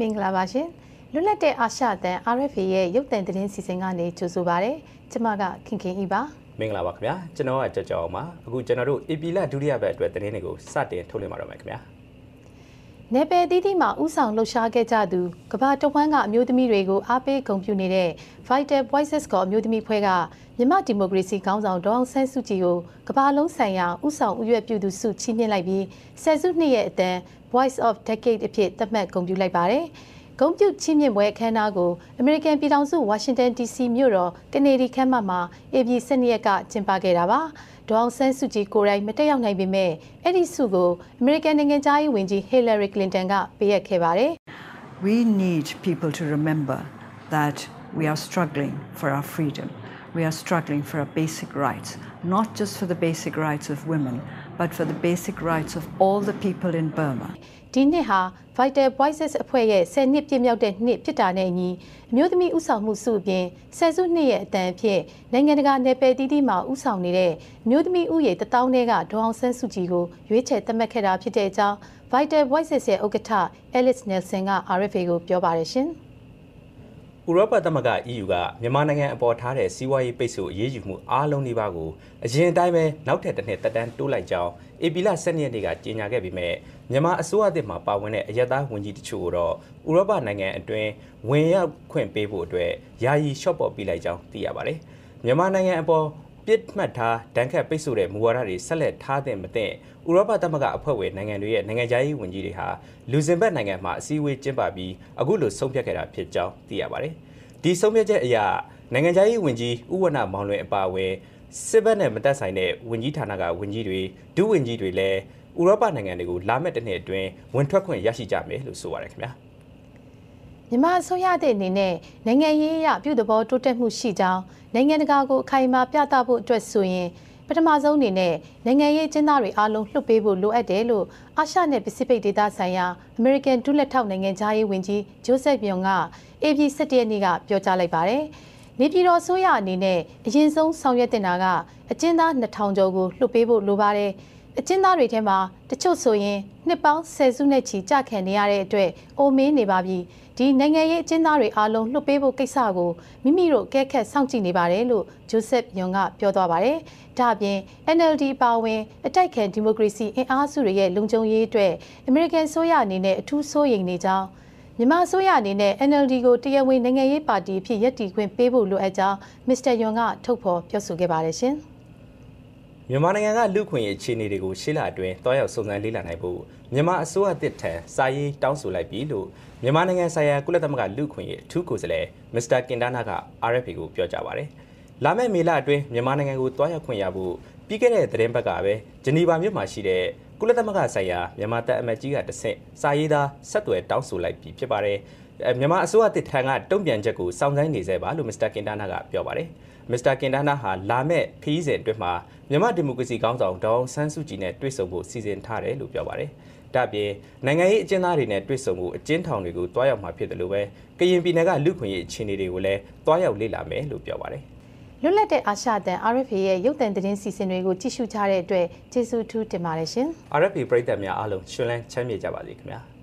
မင်္ဂလာပါရှင်လွတ်လပ်တဲ့အာရှအသံ RFA ရဲ့ရုပ်သံသတင်းစီစဉ်ကနေကြိုဆိုပါရစေကျမကခင်ခင်ဤပါမင်္ဂလာပါခင်ဗျာကျွန်တော်ကကြောက်ကြောက်အောင်ပါအခုကျွန်တော်တို့ AP လဒုတိယဘက်အတွက်သတင်းတွေကိုစတင်ထုတ်လွှင့်ပါတော့မယ်ခင်ဗျာ နယ်ပယ်သီးသီးမှာဥဆောင်လှုပ်ရှားခဲ့ကြသူကဘာတဝမ်းကအမျိုးသမီးတွေကိုအားပေးဂုဏ်ပြုနေတဲ့ Vital Voices ကအမျိုးသမီးဖွဲ့ကမြန်မာဒီမိုကရေစီခေါင်းဆောင်ဒေါအောင်ဆန်းစုကြည်ကိုကဘာလုံးဆိုင်ရာဥဆောင်ဥရွက်ပြုသူစုချီးမြှင့်လိုက်ပြီးဆယ်စုနှစ်ရဲ့အတန်း Voice of Decade အဖြစ်သတ်မှတ်ဂုဏ်ပြုလိုက်ပါတယ်။ဂုဏ်ပြုချီးမြှင့်ပွဲအခမ်းအနားကို American ပြည်ထောင်စု Washington DC မြို့တော်ကနေဒီခမ်းမမှာ AB 12ရက်ကကျင်းပခဲ့တာပါ။ဒေါအောင်ဆန်းစုကြည်ကိုယ်တိုင်မတက်ရောက်နိုင်ပေမဲ့အဲ့ဒီစုကို American နိုင်ငံသားရေးဝန်ကြီး Hillary Clinton ကပေးအပ်ခဲ့ပါတယ်။ We need people to remember that we are struggling for our freedom. We are struggling for our basic rights, not just for the basic rights of women, but for the basic rights of all the people in Burma. ဒီနှစ်ဟာ Vital Voices အဖွဲ့ရဲ့10နှစ်ပြည့်မြောက်တဲ့နှစ်ဖြစ်တာနဲ့အညီအမျိုးသမီးဥဆောင်မှုစုအပြင်ဆယ်စုနှစ်ရဲ့အတန်အဖြစ်နိုင်ငံတကာနယ်ပယ်တီးတီးမှာဥဆောင်နေတဲ့အမျိုးသမီးဥယေတထောင်ထဲကဒေါအောင်ဆန်းစုကြည်ကိုရွေးချယ်သတ်မှတ်ခဲ့တာဖြစ်တဲ့အကြောင်း Vital Voices ရဲ့ဥက္ကဋ္ဌ Alice Nelson က RFA ကိုပြောပါတယ်ရှင်။ ဥရောပသမဂ္ဂ EU ကမြန်မာနိုင်ငံအပေါ်ထားတဲ့စီးပွားရေးပိတ်ဆို့အရေးယူမှုအားလုံးဒီပါကိုအရင်အတိုင်းပဲနောက်ထပ်တစ်နှစ်သက်တမ်းတိုးလိုက်ကြောင်းဧပြီလ12ရက်နေ့ကကြေညာခဲ့ပြီးမြဲမြန်မာအစိုးရအသစ်မှာပါဝင်တဲ့အရက်သားဝန်ကြီးတချို့တော့ဥရောပနိုင်ငံအတွင်းဝင်ရောက်ခွင့်ပေးဖို့အတွက်ယာယီရှော့ပေါ်ပေးလိုက်ကြောင်းသိရပါတယ်။မြန်မာနိုင်ငံအပေါ် ပြစ်မှတ်ထားဒဏ်ခတ်ပိတ်ဆို့တဲ့မူဝါဒတွေဆက်လက်ထားတဲ့မသင့်ဥရောပသမဂ္ဂအဖွဲ့ဝင်နိုင်ငံတွေရဲ့နိုင်ငံခြားရေးဝန်ကြီးတွေဟာလူဇင်ဘတ်နိုင်ငံမှာအစည်းအဝေးကျင်းပပြီးအခုလိုဆုံးဖြတ်ခဲ့တာဖြစ်ကြောင်းသိရပါတယ်။ဒီဆုံးဖြတ်ချက်အရနိုင်ငံခြားရေးဝန်ကြီးဥဝနမောင်လွင်အပါအဝင်စစ်ဘက်နဲ့မတက်ဆိုင်တဲ့ဝန်ကြီးဌာနကဝန်ကြီးတွေဒုဝန်ကြီးတွေလည်းဥရောပနိုင်ငံတွေကိုလာမယ့်တစ်နှစ်အတွင်းဝင်ထွက်ခွင့်ရရှိကြမယ်လို့ဆိုပါတယ်ခင်ဗျာ မြန်မာအစိုးရတဲ့အနေနဲ့နိုင်ငံရေးအရပြုသဘောတိုးတက်မှုရှိကြောင်းနိုင်ငံတကာကိုအခိုင်အမာပြသဖို့အတွက်ဆိုရင်ပထမဆုံးအနေနဲ့နိုင်ငံရေးကျင်းသားတွေအားလုံးလွှတ်ပေးဖို့လိုအပ်တယ်လို့အာရှနဲ့ပစိဖိတ်ဒေသဆိုင်ရာ American ဒုလက်ထောက်နိုင်ငံသားရေးဝန်ကြီးဂျိုးဆက်ဘျွန်က AB 17ရက်နေ့ကပြောကြားလိုက်ပါတယ်။နေပြည်တော်ဆိုရအနေနဲ့အရင်ဆုံးဆောင်ရွက်တင်တာကအကျဉ်းသား2000ကျော်ကိုလွှတ်ပေးဖို့လိုပါတယ်။ အကျဉ်းသားတွေထဲမှာတချို့ဆိုရင်နှစ်ပေါင်းဆယ်စုနှစ်ချီကြာခံနေရတဲ့အတွက်အိုမင်းနေပါပြီ။ဒီနိုင်ငံရေးအကျဉ်းသားတွေအားလုံးလွှတ်ပေးဖို့ကိစ္စကိုမိမိတို့ကဲခတ်စောင့်ကြည့်နေပါတယ်လို့ဂျိုဆက်ယွန်ကပြောသွားပါတယ်။ဒါ့အပြင် NLD ပါဝင်အတိုက်ခံဒီမိုကရေစီအင်အားစုတွေရဲ့လုံခြုံရေးအတွက်အမေရိကန်ဆိုရအနေနဲ့အထူးစိုးရိမ်နေကြောင်းမြန်မာအစိုးရအနေနဲ့ NLD ကိုတရားဝင်နိုင်ငံရေးပါတီအဖြစ်ရည်တည်ခွင့်ပေးဖို့လိုအပ်ကြောင်းမစ္စတာယွန်ကထုတ်ဖော်ပြောဆိုခဲ့ပါတယ်ရှင်။ မြန်မာနိုင်ငံကလူခွင့်ရေးအခြေအနေတွေကိုရှေ့လအတွင်းတောရောက်စုံစမ်းလေ့လာနိုင်ဖို့မြန်မာအစိုးရတစ်ထံစာရေးတောင်းဆိုလိုက်ပြီလို့မြန်မာနိုင်ငံဆိုင်ရာကုလသမဂ္ဂလူခွင့်ရေးအထူးကိုယ်စားလှယ်မစ္စတာကင်ဒါနာက RFA ကိုပြောကြားပါတယ်။လာမယ့်မေလအတွင်းမြန်မာနိုင်ငံကိုတွားရောက်ခွင့်ရဖို့ပြီးခဲ့တဲ့သတင်းပတ်ကပဲဂျနီဗာမြို့မှာရှိတဲ့ကုလသမဂ္ဂဆိုင်ရာမြန်မာတပ်အမတ်ကြီးကတဆင့်စာရေးသားဆက်သွယ်တောင်းဆိုလိုက်ပြီးဖြစ်ပါတယ်။မြန်မာအစိုးရတစ်ထံကတုံ့ပြန်ချက်ကိုစောင့်ဆိုင်းနေသေးပါလို့မစ္စတာကင်ဒါနာကပြောပါတယ်။ မစ္စတာကင်ဒါနာဟာလာမယ့်ခရီးစဉ်အတွင်းမှာမြန်မာဒီမိုကရေစီခေါင်းဆောင်ဒေါအောင်ဆန်းစုကြည်နဲ့တွေ့ဆုံဖို့စီစဉ်ထားတယ်လို့ပြောပါတယ်။ဒါပြင်နိုင်ငံရေးအကျဉ်းသားတွေနဲ့တွေ့ဆုံမှုအကျဉ်းထောင်တွေကိုတွားရောက်မှာဖြစ်တယ်လို့ပဲကရင်ပြည်နယ်ကလူခွင့်ရေးအခြေအနေတွေကိုလည်းတွားရောက်လေ့လာမယ်လို့ပြောပါတယ်လွတ်လပ်တဲ့အာရှတန် RFA ရဲ့ရုပ်သံသတင်းစီစဉ်တွေကိုကြည့်ရှုကြတဲ့အတွက်ကျေးဇူးထူးတင်ပါတယ်ရှင်။ RFA ပရိသတ်များအားလုံးရှင်လန်းချမ်းမြေ့ကြပါစေခင်ဗျာ။